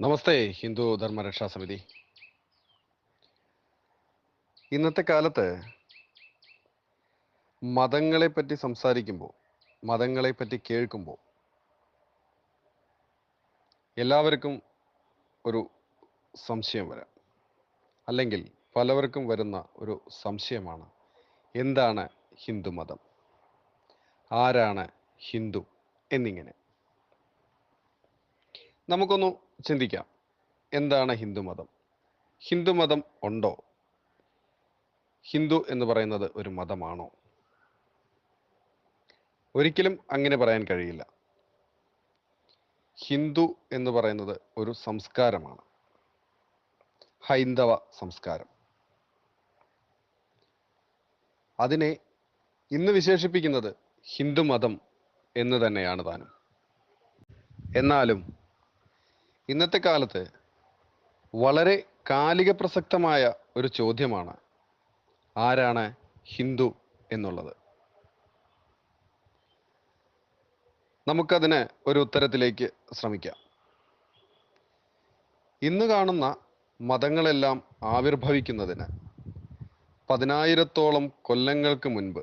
നമസ്തേ ഹിന്ദു ധർമ്മരക്ഷാ സമിതി. ഇന്നത്തെ കാലത്ത് മതങ്ങളെ പറ്റി സംസാരിക്കുമ്പോൾ മതങ്ങളെ പറ്റി കേൾക്കുമ്പോൾ എല്ലാവർക്കും ഒരു സംശയം വരാം. അല്ലെങ്കിൽ പലവർക്കും വരുന്ന ഒരു സംശയമാണ് എന്താണ് ഹിന്ദു മതം? ആരാണ് ഹിന്ദു എന്നിങ്ങനെ. നമുക്കൊന്ന് ചിന്തിക്കാം. എന്താണ് ഹിന്ദുമതം ഹിന്ദുമതം ഉണ്ടോ? ഹിന്ദു എന്ന് പറയുന്നത് ഒരു മതമാണോ? ഒരിക്കലും അങ്ങനെ പറയാൻ കഴിയില്ല. ഹിന്ദു എന്ന് പറയുന്നത് ഒരു സംസ്കാരമാണ്. ഹൈന്ദവ സംസ്കാരം. അതിനെ ഇന്ന് വിശേഷിപ്പിക്കുന്നത് ഹിന്ദുമതം എന്ന് തന്നെയാണ് താനും. എന്നാലും ഇന്നത്തെ കാലത്ത് വളരെ കാലിക പ്രസക്തമായ ഒരു ചോദ്യമാണ് ആരാണ് ഹിന്ദു എന്നുള്ളത്. നമുക്കതിന് ഒരു ഉത്തരത്തിലേക്ക് ശ്രമിക്കാം. ഇന്ന് കാണുന്ന മതങ്ങളെല്ലാം ആവിർഭവിക്കുന്നതിന് പതിനായിരത്തോളം കൊല്ലങ്ങൾക്ക് മുൻപ്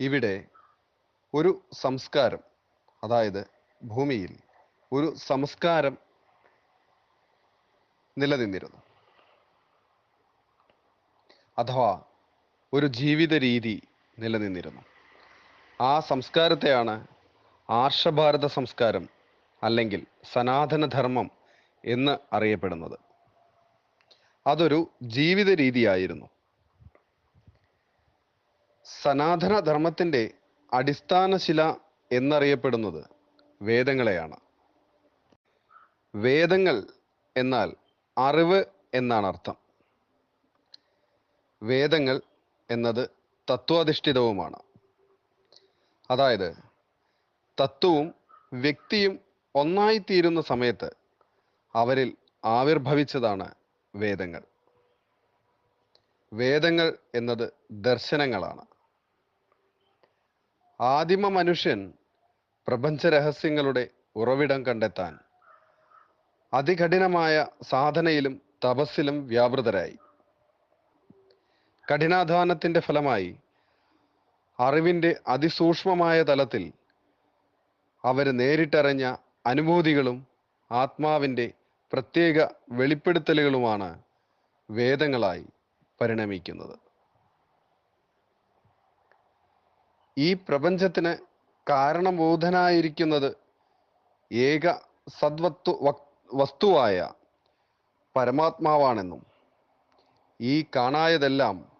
ഇവിടെ ഒരു സംസ്കാരം അതായത് ഭൂമിയിൽ ഒരു സംസ്കാരം നിലനിന്നിരുന്നു. അഥവാ ഒരു ജീവിത രീതി നിലനിന്നിരുന്നു. ആ സംസ്കാരത്തെയാണ് ആർഷഭാരത സംസ്കാരം അല്ലെങ്കിൽ സനാതനധർമ്മം എന്ന് അറിയപ്പെടുന്നത്. അതൊരു ജീവിത രീതിയായിരുന്നു. സനാതനധർമ്മത്തിന്റെ അടിസ്ഥാനശില എന്നറിയപ്പെടുന്നത് വേദങ്ങളെയാണ്. വേദങ്ങൾ എന്നാൽ അറിവ് എന്നാണ് അർത്ഥം. വേദങ്ങൾ എന്നത് തത്വാധിഷ്ഠിതവുമാണ്. അതായത് തത്വവും വ്യക്തിയും ഒന്നായിത്തീരുന്ന സമയത്ത് അവരിൽ ആവിർഭവിച്ചതാണ് വേദങ്ങൾ. വേദങ്ങൾ എന്നത് ദർശനങ്ങളാണ്. ആദിമ മനുഷ്യൻ പ്രപഞ്ച രഹസ്യങ്ങളുടെ ഉറവിടം കണ്ടെത്താൻ അതികഠിനമായ സാധനയിലും തപസ്സിലും വ്യാപൃതരായി. കഠിനാധ്വാനത്തിന്റെ ഫലമായി അറിവിന്റെ അതിസൂക്ഷ്മമായ തലത്തിൽ അവർ നേരിട്ടറിഞ്ഞ അനുഭൂതികളും ആത്മാവിന്റെ പ്രത്യേക വെളിപ്പെടുത്തലുകളുമാണ് വേദങ്ങളായി പരിണമിക്കുന്നത്. ഈ പ്രപഞ്ചത്തിന് കാരണബോധനായിരിക്കുന്നത് ഏക സദ്വത്വ വസ്തുവായ പരമാത്മാവാണെന്നും ഈ കാണായതെല്ലാം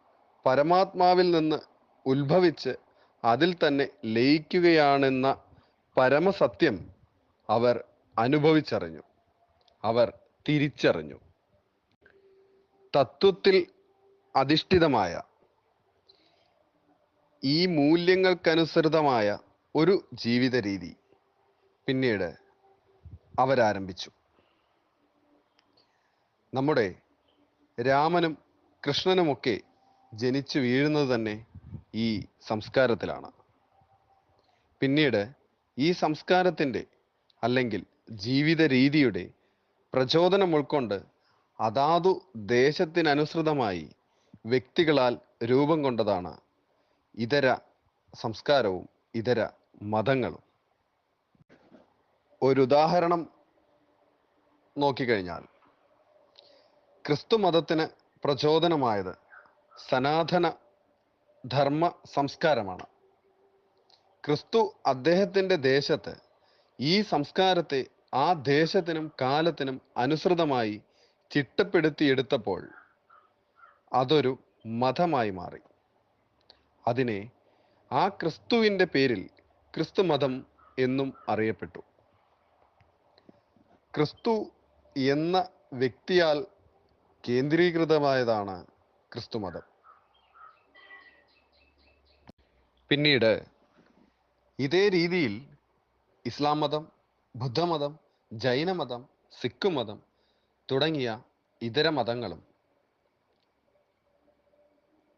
പരമാത്മാവിൽ നിന്ന് ഉത്ഭവിച്ച് അതിൽ തന്നെ ലയിക്കുകയാണെന്ന പരമസത്യം അവർ അനുഭവിച്ചറിഞ്ഞു. അവർ തിരിച്ചറിഞ്ഞു. തത്വത്തിൽ അധിഷ്ഠിതമായ ഈ മൂല്യങ്ങൾക്കനുസൃതമായ ഒരു ജീവിത രീതി പിന്നീട് അവരാരംഭിച്ചു. നമ്മുടെ രാമനും കൃഷ്ണനുമൊക്കെ ജനിച്ചു വീഴുന്നത് തന്നെ ഈ സംസ്കാരത്തിലാണ്. പിന്നീട് ഈ സംസ്കാരത്തിന്റെ അല്ലെങ്കിൽ ജീവിത രീതിയുടെ പ്രചോദനം ഉൾക്കൊണ്ട് അതാതു ദേശത്തിനനുസൃതമായി വ്യക്തികളാൽ രൂപം കൊണ്ടതാണ് ഇതര സംസ്കാരവും ഇതര മതങ്ങളും. ഒരു ഉദാഹരണം നോക്കിക്കഴിഞ്ഞാൽ ക്രിസ്തു മതത്തിന് പ്രചോദനമായത് സനാതന ധർമ്മ സംസ്കാരമാണ്. ക്രിസ്തു അദ്ദേഹത്തിന്റെ ദേശത്ത് ഈ സംസ്കാരത്തെ ആ ദേശത്തിനും കാലത്തിനും അനുസൃതമായി ചിട്ടപ്പെടുത്തിയെടുത്തപ്പോൾ അതൊരു മതമായി മാറി. അതിനെ ആ ക്രിസ്തുവിന്റെ പേരിൽ ക്രിസ്തു മതം എന്നും അറിയപ്പെട്ടു. ക്രിസ്തു എന്ന വ്യക്തിയാൽ കേന്ദ്രീകൃതമായതാണ് ക്രിസ്തുമതം. പിന്നീട് ഇതേ രീതിയിൽ ഇസ്ലാം മതം ബുദ്ധമതം ജൈനമതം സിഖ് മതം തുടങ്ങിയ ഇതര മതങ്ങളും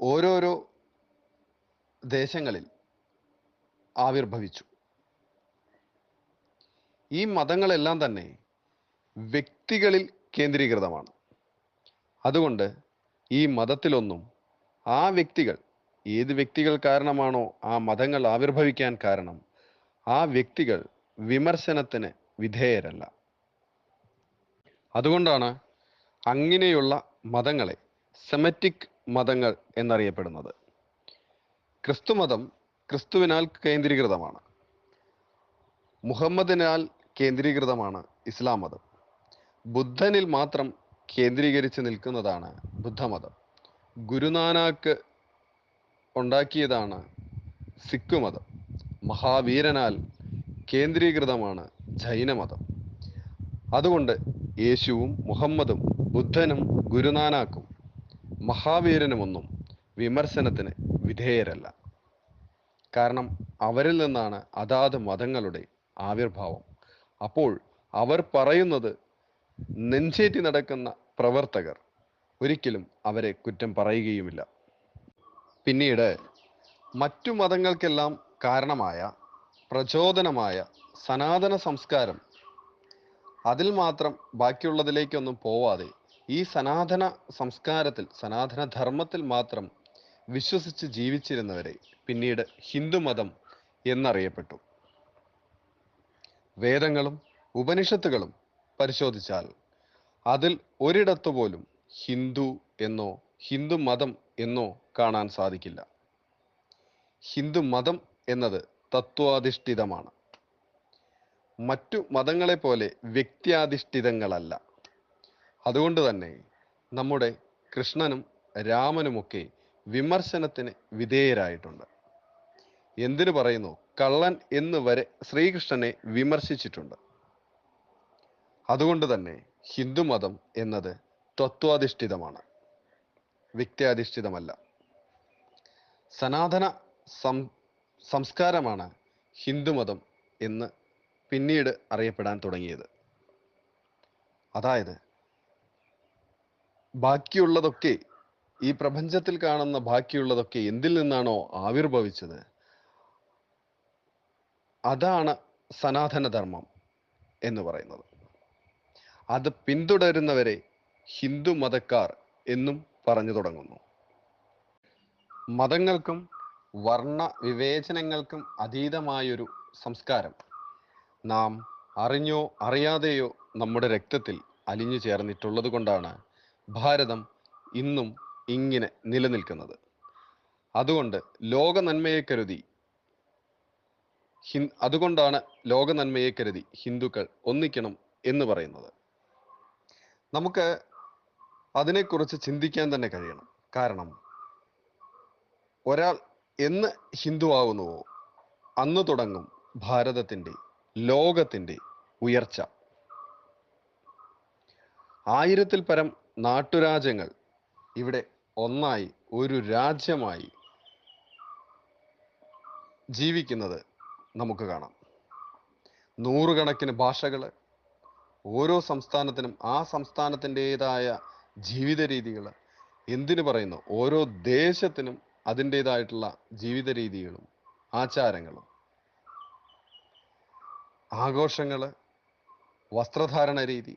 ഓരോരോ ദേശങ്ങളിൽ ആവിർഭവിച്ചു. ഈ മതങ്ങളെല്ലാം തന്നെ വ്യക്തികളിൽ കേന്ദ്രീകൃതമാണ്. അതുകൊണ്ട് ഈ മതത്തിലൊന്നും ആ വ്യക്തികൾ ഏത് വ്യക്തികൾ കാരണമാണോ ആ മതങ്ങൾ ആവിർഭവിക്കാൻ കാരണം ആ വ്യക്തികൾ വിമർശനത്തിന് വിധേയരല്ല. അതുകൊണ്ടാണ് അങ്ങനെയുള്ള മതങ്ങളെ സെമറ്റിക് മതങ്ങൾ എന്നറിയപ്പെടുന്നത്. ക്രിസ്തുമതം ക്രിസ്തുവിനാൽ കേന്ദ്രീകൃതമാണ്. മുഹമ്മദിനാൽ കേന്ദ്രീകൃതമാണ് ഇസ്ലാം മതം. ബുദ്ധനിൽ മാത്രം കേന്ദ്രീകരിച്ച് നിൽക്കുന്നതാണ് ബുദ്ധമതം. ഗുരുനാനാക്ക് ഉണ്ടാക്കിയതാണ് സിഖ് മതം മഹാവീരനാൽ കേന്ദ്രീകൃതമാണ് ജൈനമതം. അതുകൊണ്ട് യേശുവും മുഹമ്മദും ബുദ്ധനും ഗുരുനാനാക്കും മഹാവീരനുമൊന്നും വിമർശനത്തിന് വിധേയരല്ല. കാരണം അവരിൽ നിന്നാണ് അതാത് മതങ്ങളുടെ ആവിർഭാവം. അപ്പോൾ അവർ പറയുന്നത് നെഞ്ചേറ്റി നടക്കുന്ന പ്രവർത്തകർ ഒരിക്കലും അവരെ കുറ്റം പറയുകയുമില്ല. പിന്നീട് മറ്റു മതങ്ങൾക്കെല്ലാം കാരണമായ പ്രചോദനമായ സനാതന സംസ്കാരം അതിൽ മാത്രം ബാക്കിയുള്ളതിലേക്കൊന്നും പോവാതെ ഈ സനാതന സംസ്കാരത്തിൽ സനാതന ധർമ്മത്തിൽ മാത്രം വിശ്വസിച്ച് ജീവിച്ചിരുന്നവരെ പിന്നീട് ഹിന്ദുമതം എന്നറിയപ്പെട്ടു. വേദങ്ങളും ഉപനിഷത്തുകളും പരിശോധിച്ചാൽ അതിൽ ഒരിടത്തു പോലും ഹിന്ദു എന്നോ ഹിന്ദു മതം എന്നോ കാണാൻ സാധിക്കില്ല. ഹിന്ദു മതം എന്നത് തത്വാധിഷ്ഠിതമാണ്. മറ്റു മതങ്ങളെ പോലെ വ്യക്തിയാധിഷ്ഠിതങ്ങളല്ല. അതുകൊണ്ട് തന്നെ നമ്മുടെ കൃഷ്ണനും രാമനുമൊക്കെ വിമർശനത്തിന് വിധേയരായിട്ടുണ്ട്. എന്തിനു പറയുന്നു? കള്ളൻ എന്ന് വരെ ശ്രീകൃഷ്ണനെ വിമർശിച്ചിട്ടുണ്ട്. അതുകൊണ്ട് തന്നെ ഹിന്ദുമതം എന്നത് തത്വാധിഷ്ഠിതമാണ്. വ്യക്തിയാധിഷ്ഠിതമല്ല. സനാതന സം സംസ്കാരമാണ് ഹിന്ദുമതം എന്ന് പിന്നീട് അറിയപ്പെടാൻ തുടങ്ങിയത്. അതായത് ബാക്കിയുള്ളതൊക്കെ ഈ പ്രപഞ്ചത്തിൽ കാണുന്ന ബാക്കിയുള്ളതൊക്കെ എന്തിൽ നിന്നാണോ ആവിർഭവിച്ചത്? അതാണ് സനാതനധർമ്മം എന്ന് പറയുന്നത്. അത് പിന്തുടരുന്നവരെ ഹിന്ദു മതക്കാർ എന്നും പറഞ്ഞു തുടങ്ങുന്നു. മതങ്ങൾക്കും വർണ വിവേചനങ്ങൾക്കും അതീതമായൊരു സംസ്കാരം. നാം അറിഞ്ഞോ അറിയാതെയോ നമ്മുടെ രക്തത്തിൽ അലിഞ്ഞു ചേർന്നിട്ടുള്ളത് കൊണ്ടാണ് ഭാരതം ഇന്നും ഇങ്ങനെ നിലനിൽക്കുന്നത്. അതുകൊണ്ട് ലോക നന്മയെ കരുതി അതുകൊണ്ടാണ് ലോക നന്മയെ കരുതി ഹിന്ദുക്കൾ ഒന്നിക്കണം എന്ന് പറയുന്നത്. നമുക്ക് അതിനെക്കുറിച്ച് ചിന്തിക്കാൻ തന്നെ കഴിയണം. കാരണം ഒരാൾ എന്ന് ഹിന്ദു ആകുന്നുവോ അന്ന് തുടങ്ങും ഭാരതത്തിന്റെ ലോകത്തിന്റെ ഉയർച്ച. ആയിരത്തിൽ പരം നാട്ടുരാജ്യങ്ങൾ ഇവിടെ ഒന്നായി ഒരു രാജ്യമായി ജീവിക്കുന്നത് നമുക്ക് കാണാം. നൂറുകണക്കിന് ഭാഷകൾ ഓരോ സംസ്ഥാനത്തിനും ആ സംസ്ഥാനത്തിന്റെതായ ജീവിത രീതികൾ എന്തിനു പറയുന്നു? ഓരോ ദേശത്തിനും അതിന്റെതായിട്ടുള്ള ജീവിത രീതികളും ആചാരങ്ങളും. ആഘോഷങ്ങൾ വസ്ത്രധാരണ രീതി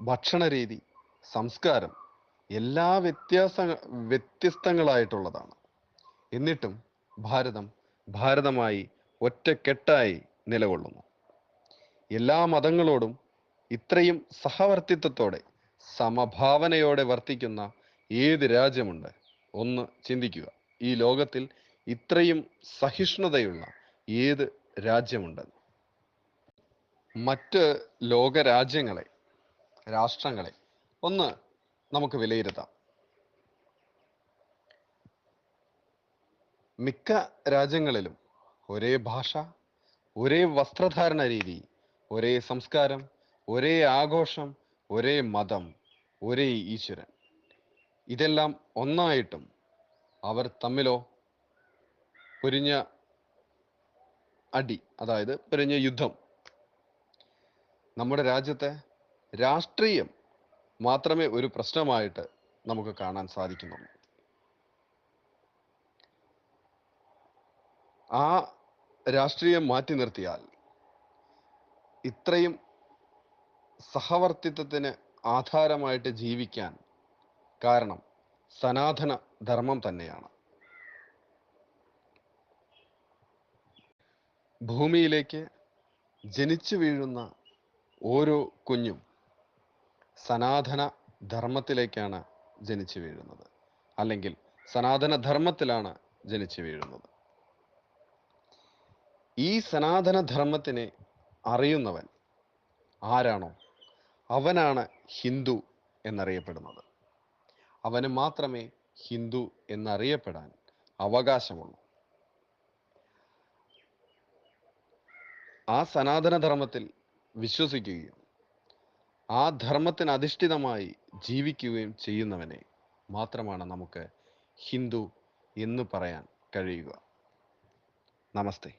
ഭക്ഷണ രീതി സംസ്കാരം എല്ലാ വ്യത്യാസ വ്യത്യസ്തങ്ങളായിട്ടുള്ളതാണ്. എന്നിട്ടും ഭാരതം ഭാരതമായി ഒറ്റക്കെട്ടായി നിലകൊള്ളുന്നു. എല്ലാ മതങ്ങളോടും ഇത്രയും സഹവർത്തിത്വത്തോടെ സമഭാവനയോടെ വർത്തിക്കുന്ന ഏത് രാജ്യമുണ്ട്? ഒന്ന് ചിന്തിക്കുക. ഈ ലോകത്തിൽ ഇത്രയും സഹിഷ്ണുതയുള്ള ഏത് രാജ്യമുണ്ട്? മറ്റ് ലോകരാജ്യങ്ങളെ രാഷ്ട്രങ്ങളെ ഒന്ന് നമുക്ക് വിലയിരുത്താം. മിക്ക രാജ്യങ്ങളിലും ഒരേ ഭാഷ ഒരേ വസ്ത്രധാരണ രീതി ഒരേ സംസ്കാരം ഒരേ ആഘോഷം ഒരേ മതം ഒരേ ഈശ്വരൻ. ഇതെല്ലാം ഒന്നായിട്ടും അവർ തമ്മിലോ പൊരിഞ്ഞ അടി അതായത് പൊരിഞ്ഞ യുദ്ധം. നമ്മുടെ രാജ്യത്തെ രാഷ്ട്രീയം മാത്രമേ ഒരു പ്രശ്നമായിട്ട് നമുക്ക് കാണാൻ സാധിക്കുന്നുള്ളൂ. ആ രാഷ്ട്രീയം മാറ്റി നിർത്തിയാൽ ഇത്രയും സഹവർത്തിത്വത്തിന് ആധാരമായിട്ട് ജീവിക്കാൻ കാരണം സനാതന ധർമ്മം തന്നെയാണ്. ഭൂമിയിലേക്ക് ജനിച്ചു വീഴുന്ന ഓരോ കുഞ്ഞും സനാതന ധർമ്മത്തിലേക്കാണ് ജനിച്ചു വീഴുന്നത്. അല്ലെങ്കിൽ സനാതന ധർമ്മത്തിലാണ് ജനിച്ചു വീഴുന്നത്. ഈ സനാതന ധർമ്മത്തിനെ അറിയുന്നവൻ ആരാണോ? അവനാണ് ഹിന്ദു എന്നറിയപ്പെടുന്നത്. അവന് മാത്രമേ ഹിന്ദു എന്നറിയപ്പെടാൻ അവകാശമുള്ളൂ. ആ സനാതനധർമ്മത്തിൽ വിശ്വസിക്കുകയും ആ ധർമ്മത്തിന് അധിഷ്ഠിതമായി ജീവിക്കുകയും ചെയ്യുന്നവനെ മാത്രമാണ് നമുക്ക് ഹിന്ദു എന്ന് പറയാൻ കഴിയുക. നമസ്തേ.